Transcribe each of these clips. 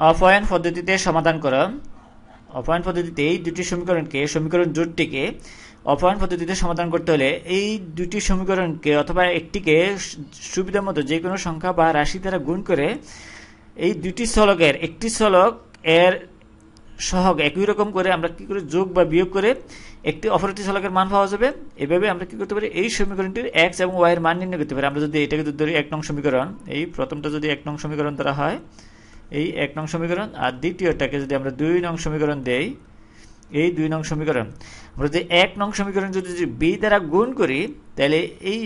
অপয়ন পদ্ধতিতে সমাধান করা। অপয়ন পদ্ধতিতে এই দুটি সমীকরণকে, সমীকরণ জোটটিকে অপয়ন পদ্ধতিতে সমাধান করতে হলে এই দুটি সমীকরণকে অথবা একটিকে সুবিধা মতো যে কোনো সংখ্যা বা রাশি দ্বারা গুণ করে এই দুটি চলকের একটি চলক এর সহগ একই রকম করে আমরা কি করে যোগ বা বিয়োগ করে একটি অপরটি চলকের মান পাওয়া যাবে। এভাবে আমরা কি করতে পারি? এই সমীকরণটির এক্স এবং ওয়াই এর মান নির্ণয় করতে পারি। আমরা যদি এটাকে ধরি এক নং সমীকরণ, এই প্রথমটা যদি এক নং সমীকরণ দ্বারা হয় এই এক নং সমীকরণ। আর দ্বিতীয়টাকে যদি আমরা দুই নং সমীকরণ দেই, এই দুই নং সমীকরণ, আমরা যদি এক নং সমীকরণ যদি বি দ্বারা গুণ করি, তাহলে এই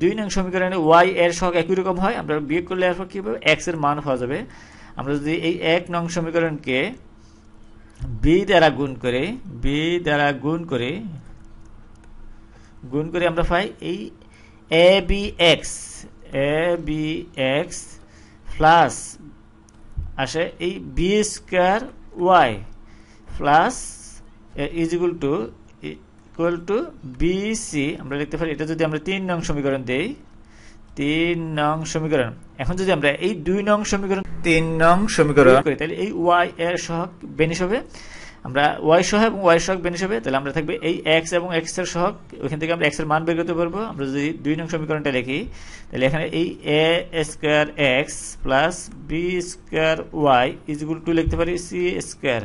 দুই নং সমীকরণে ওয়াই এর সহগ একই রকম হয়। আমরা বিয়োগ করলে এরপর কী হবে? এক্সের মান পাওয়া যাবে। আমরা যদি এই এক নং সমীকরণকে বি দ্বারা গুণ করে, বি দ্বারা গুণ করে গুণ করে আমরা পাই এই A B X, A B X plus আসে এই B square Y plus is equal to equal to B C আমরা লিখতে পারি এটা যদি আমরা তিন নং সমীকরণ দেই তিন নং সমীকরণ এখন যদি আমরা এই দুই নং সমীকরণ তিন নং সমীকরণ। করি তাহলে এই ওয়াই এর সহগ বেনিস হবে আমরা ওয়াই সহ এবং ওয়াই সহগ বেনিশ হবে তাহলে আমরা থাকবে এই এক্স এবং এক্সের সহগ, ওইখান থেকে আমরা এক্সের মান বের করতে পারব। আমরা যদি দুই নং সমীকরণটা লিখি, তাহলে এখানে এই A square X plus B square Y is equal to লিখতে পারি সি স্কোয়ার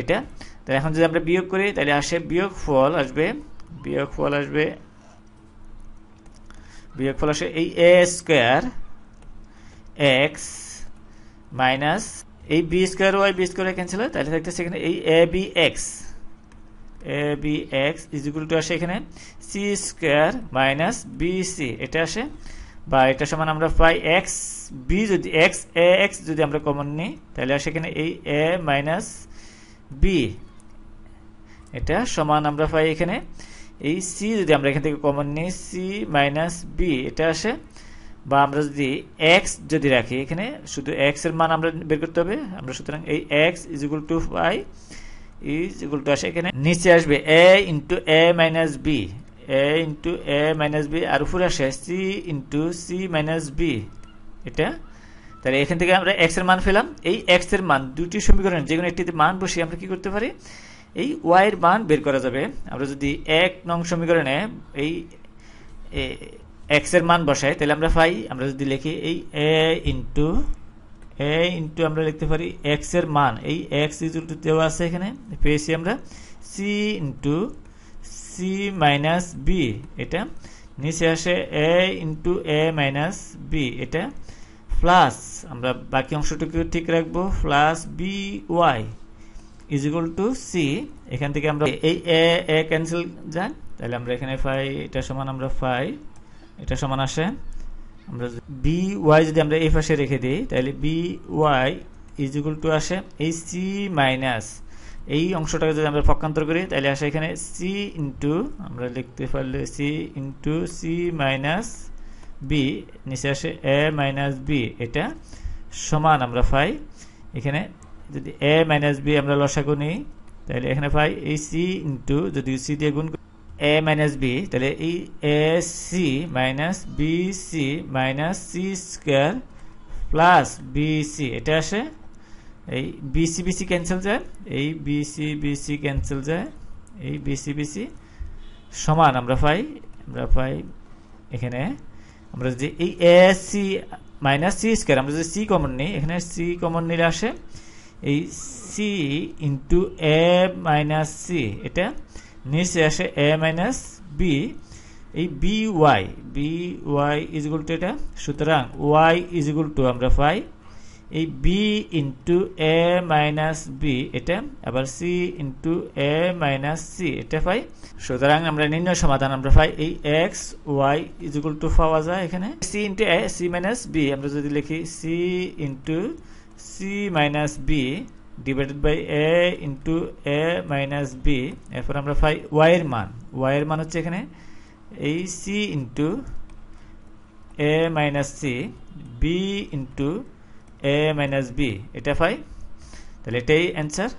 এটা। তাহলে এখন যদি আমরা বিয়োগ করি, তাহলে আসে বিয়োগ ফল আসবে, বিয়োগ ফল আসবে, বিয়োগ ফল আসে এই এ স্কোয়ার এক্স মাইনাস এই B square Y B square cancel হয়, তাহলে থাকতেছে এখানে এই A B X A B X is equal to আসে এখানে C square minus B C এটা আসে, বা এটা সমান আমরা পাই এক্স বি যদি এক্স এ এক্স যদি আমরা কমন নিই, তাহলে আসে এখানে এই এ মাইনাস বি এটা সমান আমরা পাই এখানে, এই সি যদি আমরা এখান থেকে কমন নিই সি মাইনাস বি এটা আসে বা আমরা যদি এক্স যদি রাখি, এখানে শুধু এক্সের মান আমরা বের করতে হবে। আমরা সুতরাং এই এক্স ইজ ইকুয়াল টু পাই ইজ ইকুয়াল টু আসে। এখানে নিচে আসবে A into A minus B A into A minus B আর উপরে আসে C into C minus B এটা? তাহলে এখান থেকে আমরা এক্সের মান পেলাম। এই এক্সের মান, দুটি সমীকরণ যে কোনো একটিতে মান বসিয়ে আমরা কি করতে পারি? এই ওয়াই এর মান বের করা যাবে। আমরা যদি এক নং সমীকরণে এই এক্সের মান বসাই, তাহলে আমরা পাই, আমরা যদি লিখি এই এ ইন্টু এ ইন্টু আমরা লিখতে পারি এক্সের মান। এই এক্স ইজুল টু দেওয়া আছে এখানে, পেয়েছি আমরা। C into C minus B এটা নিচে আসে A into A minus B এটা প্লাস আমরা বাকি অংশটুকু ঠিক রাখব plus B Y is equal to C এখান থেকে আমরা এই এ ক্যান্সেল যান তাহলে আমরা এখানে ফাই এটা সমান আমরা ফাই এটা সমান আসে। আমরা বি ওয়াই যদি আমরা এই পাশে রেখে দিই, তাহলে B Y is equal to আসে এই সি মাইনাস এই অংশটাকে যদি আমরা পক্ষান্তর করি, তাহলে আসে এখানে সি ইন্টু আমরা লিখতে পারলে C into C minus B নিচে আসে এ মাইনাস বি এটা সমান আমরা পাই। এখানে যদি এ মাইনাস বি আমরা লসাগু নিই, তাহলে এখানে পাই এই সি ইন্টু যদি সি দিয়ে গুণ এ মাইনাস বি তাহলে এই A C minus B C minus C square plus B C এটা আসে? এই বিসি বিসি ক্যান্সেল যায়। এই বিসি বিসি ক্যান্সেল যায়। এই বিসি বিসি সমান আমরা পাই আমরা পাই এখানে। আমরা যদি এই A C minus C square আমরা যদি সি কমন নিই, এখানে সি কমন নিলে আসে। এই C into A minus C এটা নিচে আসে এ মাইনাস বি এই B Y B Y is equal to এটা? সুতরাং ওয়াই ইজ ইকুয়াল টু আমরা পাই এই B into A minus B এটা? আবার C into A minus C এটা পাই? সুতরাং আমরা নির্ণয় সমাধান আমরা পাই এই X Y is equal to পাওয়া যায় এখানে। C into A C minus B আমরা যদি লিখি C into C minus B divided by A into A minus B এরপর আমরা পাই ওয়াইয়ের মান। ওয়াইয়ের মান হচ্ছে এখানে এই C into A minus C B into A minus B এটা পাই? তাহলে এটাই অ্যান্সার